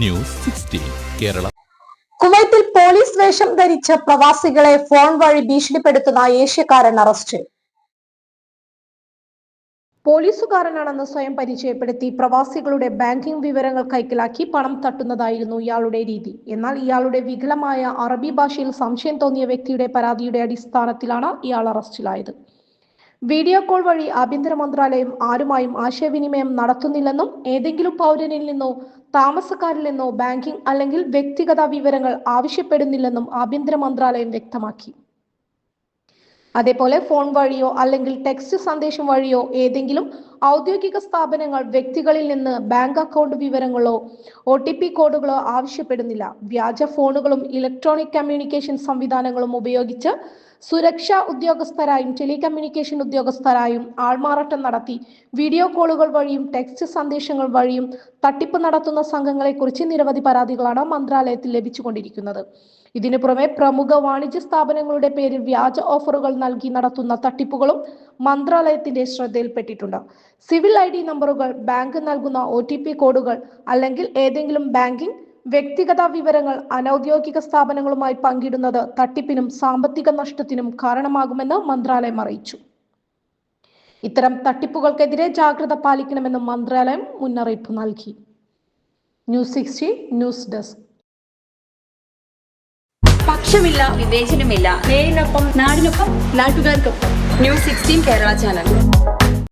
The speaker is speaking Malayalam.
News sixteen Kerala. കുവൈത്തിൽ പോലീസ് വേഷം ധരിച്ച പ്രവാസികളെ ഫോൺ വഴി ഭീഷണിപ്പെടുത്തുന്ന ഏഷ്യക്കാരൻ അറസ്റ്റ്. പോലീസുകാരനാണെന്ന് സ്വയം പരിചയപ്പെടുത്തി പ്രവാസികളുടെ ബാങ്കിംഗ് വിവരങ്ങൾ കൈക്കലാക്കി പണം തട്ടുന്നതായിരുന്നു ഇയാളുടെ രീതി. എന്നാൽ ഇയാളുടെ വികലമായ അറബി ഭാഷയിൽ സംശയം തോന്നിയ വ്യക്തിയുടെ പരാതിയുടെ അടിസ്ഥാനത്തിലാണ് ഇയാൾ അറസ്റ്റിലായത്. വീഡിയോ കോൾ വഴി ആഭ്യന്തര മന്ത്രാലയം ആരുമായും ആശയവിനിമയം നടത്തുന്നില്ലെന്നും ഏതെങ്കിലും പൗരനിൽ നിന്നോ താമസക്കാരിൽ നിന്നോ ബാങ്കിംഗ് അല്ലെങ്കിൽ വ്യക്തിഗത വിവരങ്ങൾ ആവശ്യപ്പെടുന്നില്ലെന്നും ആഭ്യന്തര മന്ത്രാലയം വ്യക്തമാക്കി. അതേപോലെ ഫോൺ വഴിയോ അല്ലെങ്കിൽ ടെക്സ്റ്റ് സന്ദേശം വഴിയോ ഏതെങ്കിലും ഔദ്യോഗിക സ്ഥാപനങ്ങൾ വ്യക്തികളിൽ നിന്ന് ബാങ്ക് അക്കൗണ്ട് വിവരങ്ങളോ ഒ ടി പി കോഡുകളോ ആവശ്യപ്പെടുന്നില്ല. വ്യാജ ഫോണുകളും ഇലക്ട്രോണിക് കമ്മ്യൂണിക്കേഷൻ സംവിധാനങ്ങളും ഉപയോഗിച്ച് സുരക്ഷാ ഉദ്യോഗസ്ഥരായും ടെലികമ്മ്യൂണിക്കേഷൻ ഉദ്യോഗസ്ഥരായും ആൾമാറാട്ടം നടത്തി. വീഡിയോ കോളുകൾ വഴിയും ടെക്സ്റ്റ് സന്ദേശങ്ങൾ വഴിയും തട്ടിപ്പ് നടത്തുന്ന സംഘങ്ങളെക്കുറിച്ച് നിരവധി പരാതികളാണ് മന്ത്രാലയത്തിൽ ലഭിച്ചുകൊണ്ടിരിക്കുന്നത്. ഇതിനു പുറമെ പ്രമുഖ വാണിജ്യ സ്ഥാപനങ്ങളുടെ പേരിൽ വ്യാജ ഓഫറുകൾ നൽകി നടത്തുന്ന തട്ടിപ്പുകളും മന്ത്രാലയത്തിന്റെ ശ്രദ്ധയിൽപ്പെട്ടിട്ടുണ്ട്. സിവിൽ ഐ ഡി നമ്പറുകൾ ബാങ്ക് നൽകുന്ന ഒ ടി പി കോഡുകൾ അല്ലെങ്കിൽ ഏതെങ്കിലും ബാങ്കിംഗ് വ്യക്തിഗത വിവരങ്ങൾ അനൌദ്യോഗിക സ്ഥാപനങ്ങളുമായി പങ്കിടുന്നത് തട്ടിപ്പിനും സാമ്പത്തിക നഷ്ടത്തിനും കാരണമാകുമെന്ന് മന്ത്രാലയം അറിയിച്ചു. ഇത്തരം തട്ടിപ്പുകൾക്കെതിരെ ജാഗ്രത പാലിക്കണമെന്നും മന്ത്രാലയം മുന്നറിയിപ്പ് നൽകി. News sixty news desk. പക്ഷമില്ല വിവേചനമില്ല. നേരിനൊപ്പം നാടിനൊപ്പം നാട്ടുകാർക്കൊപ്പം. News sixteen Kerala channel